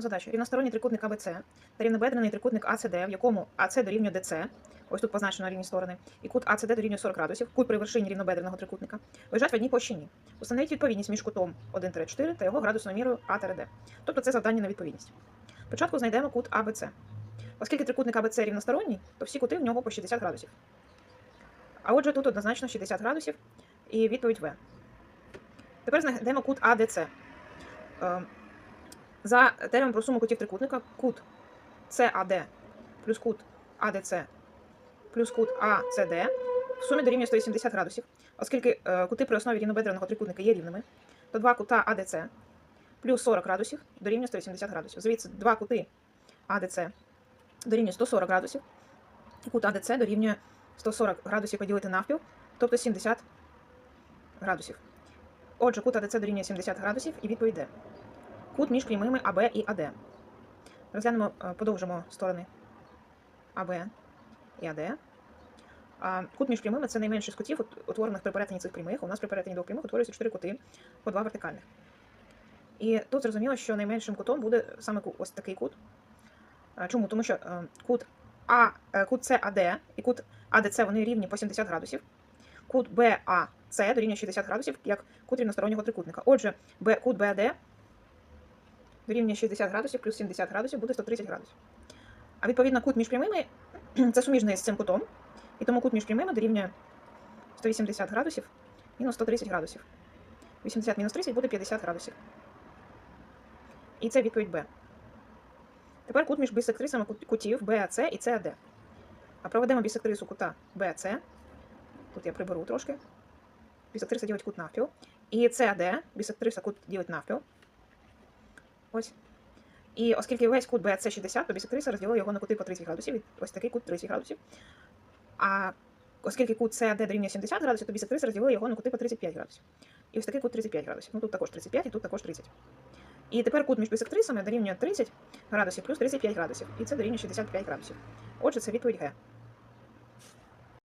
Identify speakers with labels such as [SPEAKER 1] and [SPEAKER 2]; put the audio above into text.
[SPEAKER 1] Задача. Рівносторонній трикутник АБЦ та рівнобедрений трикутник АЦД, в якому АЦ дорівнює ДЦ, ось тут позначено рівні сторони, і кут АЦД дорівнює 40 градусів, кут при вершині рівнобедреного трикутника, лежать в одній площині. Установіть відповідність між кутом 1-4 та його градусною мірою А-Д. Тобто це завдання на відповідність. Спочатку знайдемо кут АБЦ. Оскільки трикутник АБЦ рівносторонній, то всі кути в нього по 60 градусів. А отже, тут однозначно 60 градусів і відповідь В. Тепер знайдемо кут АДЦ. За теоремом про суму кутів трикутника кут CAD плюс кут ADC плюс кут ACD в сумі дорівнює 180 градусів. Оскільки е, кути при основі рівнобедреного трикутника є рівними, то два кута ADC плюс 40 градусів дорівнює 180 градусів. Звідси два кути ADC дорівнює 140 градусів, і кут ADC дорівнює 140 градусів поділити навпіл, тобто 70 градусів. Отже, кут ADC дорівнює 70 градусів і відповідь. Кут між прямими АБ і АД. Розглянемо, е, подовжимо сторони АБ і АД. Кут між прямими це найменший з кутів, утворених при перетині цих прямих. У нас при перетині двох прямих утворюються чотири кути по два вертикальних. І тут зрозуміло, що найменшим кутом буде саме ось такий кут. Чому? Тому що е, кут А, е, кут САД і кут АДЦ вони рівні по 70 градусів. Кут БАЦ дорівнює 60 градусів, як кут рівностороннього трикутника. Отже, кут БАД дорівнює 60 градусів плюс 70 градусів буде 130 градусів. А відповідно кут між прямими це суміжний з цим кутом. І тому кут між прямими дорівнює 180 градусів мінус 130 градусів. 80 мінус 30 буде 50 градусів. І це відповідь Б. Тепер кут між бісектрисами кут- кутів БАЦ і САД. А проведемо бісектрису кута БАЦ. Тут я приберу трошки. Бісектриса ділить кут навпіл. І САД, бісектриса кут ділить навпіл. Ось. І оскільки весь кут BC 60, то бісектриса розділила його на кути по 30 градусів, і ось такий кут 30 градусів. А оскільки кут CAD дорівнює 70 градусів, то бісектриса розділила його на кути по 35 градусів. І ось такий кут 35 градусів. Ну тут також 35 і тут також 30. І тепер кут між бісектрисами дорівнює 30 градусів плюс 35 градусів. І це дорівнює 65 градусів. Отже, це відповідь Г.